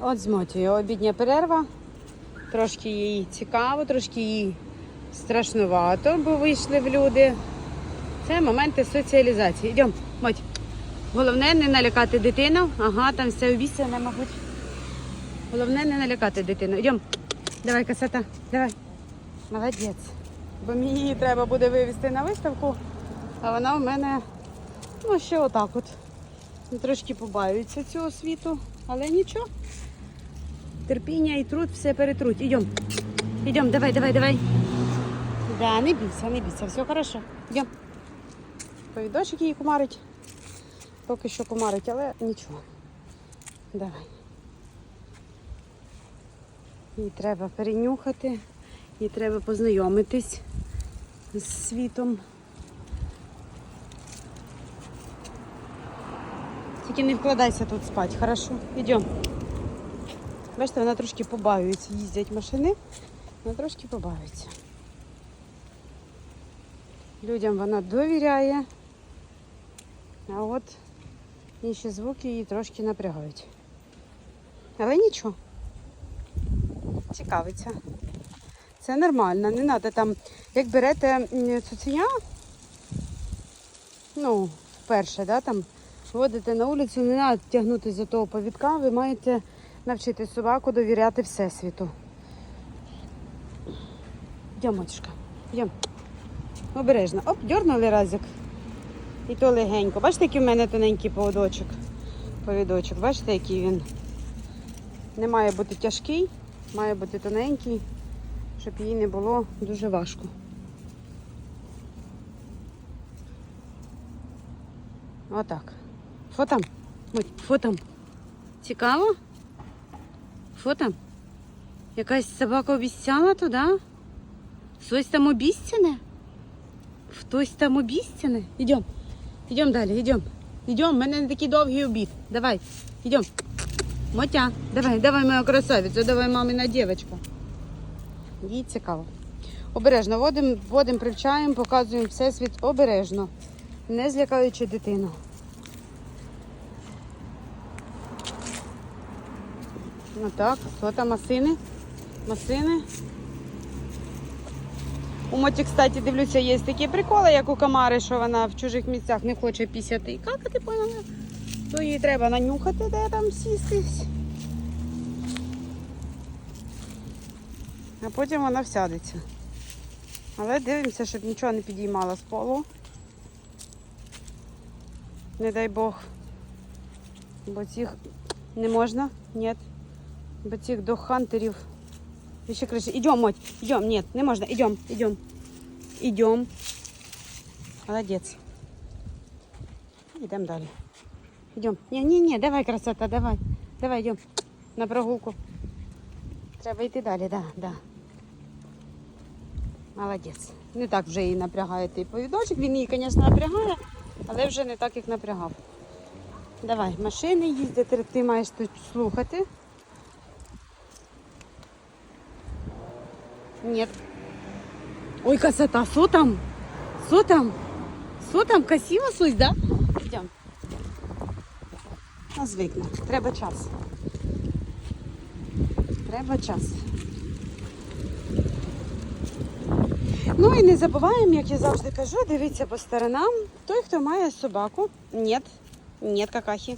От з мотією обідня перерва. Трошки їй цікаво, трошки їй страшнувато, бо вийшли в люди. Це моменти соціалізації. Йдемо, Моть. Головне не налякати дитину. Ага, там все обіцяне, мабуть. Головне не налякати дитину. Йдемо. Давай, касата, давай. Молодець. Бо мені її треба буде вивезти на виставку, а вона в мене ну, ще отак от. Трошки побаюється цього світу, але нічого. Терпіння і труд все перетруть. Ідемо. Ідемо, давай, давай, давай. Да, не бійся, не бійся, все хорошо. Йдемо. Повідочок її кумарить. Поки що кумарить, але нічого. Давай. Їй треба перенюхати, їй треба познайомитись з світом. Тільки не вкладайся тут спати, хорошо? Йдемо. Бачите, вона трошки побаюється, їздять машини, вона трошки побаюється. Людям вона довіряє, а от інші звуки її трошки напрягають. Але нічого. Цікавиться. Це нормально, не треба там, як берете цуценя, ну, вперше, да, там, водите на вулицю, не треба тягнути за того повідка, ви маєте навчити собаку довіряти Всесвіту. Йдемо, матушка, йдемо. Обережно. Оп, дьорнули разик. І то легенько. Бачите, який в мене тоненький поводочок. Повідочок. Бачите, який він. Не має бути тяжкий, має бути тоненький, щоб їй не було дуже важко. Отак. Що там? Там? Цікаво? Що? Якась собака обіцяла туди? Щось там обіцяне? Хтось там обіцяне? Ідем. Ідем далі, ідем. Ідем, в мене не такий довгий обід. Давай, ідем. Мотя, давай, давай моя красавиця, давай мамина дівчинка. Їй цікаво. Обережно водимо, водим, привчаємо, показуємо всесвіт обережно, не злякаючи дитину. Ну так, що там масини? Масини. У Моті, кстати, дивлюся, є такі приколи, як у Камари, що вона в чужих місцях не хоче пісяти і какати, поняла? То їй треба нанюхати, де там сістись. А потім вона всядеться. Але дивимося, щоб нічого не підіймала з полу. Не дай Бог. Бо цих не можна, ні. Бо цих до хантерів. Еще крыше. Идем, Моть. Идем. Нет, не можно. Идем, идем. Идем. Молодец. Идем далі. Идем. Не-не-не, давай, красота, давай. Давай, идем. На прогулку. Треба йти далі, да, да. Молодець. Не так вже її напрягає той повідочок. Він її, звісно, напрягає, але вже не так, як напрягав. Давай, машини їздять, ти маєш тут слухати. Нет. Ой, красота, что там? Что там? Что там? Красиво суть, да? Идем. Ну, звикне. Треба час. Треба час. Ну і не забуваємо, як я завжди кажу, дивіться по сторонам. Той, хто має собаку, ні, ні, какахи.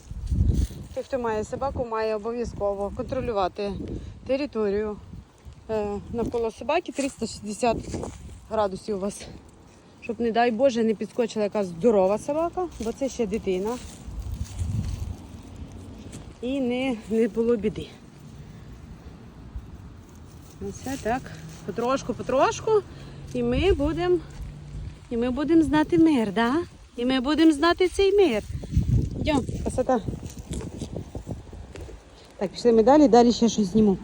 Той, хто має собаку, має обов'язково контролювати територію навколо собаки 360 градусів у вас. Щоб, не дай Боже, не підскочила якась здорова собака, бо це ще дитина. І не, не було біди. Оце так. Потрошку, потрошку. І ми будемо і знати мир, да? І ми будемо знати цей мир. Йдемо, красота. Так, пішли ми далі, далі ще щось зніму.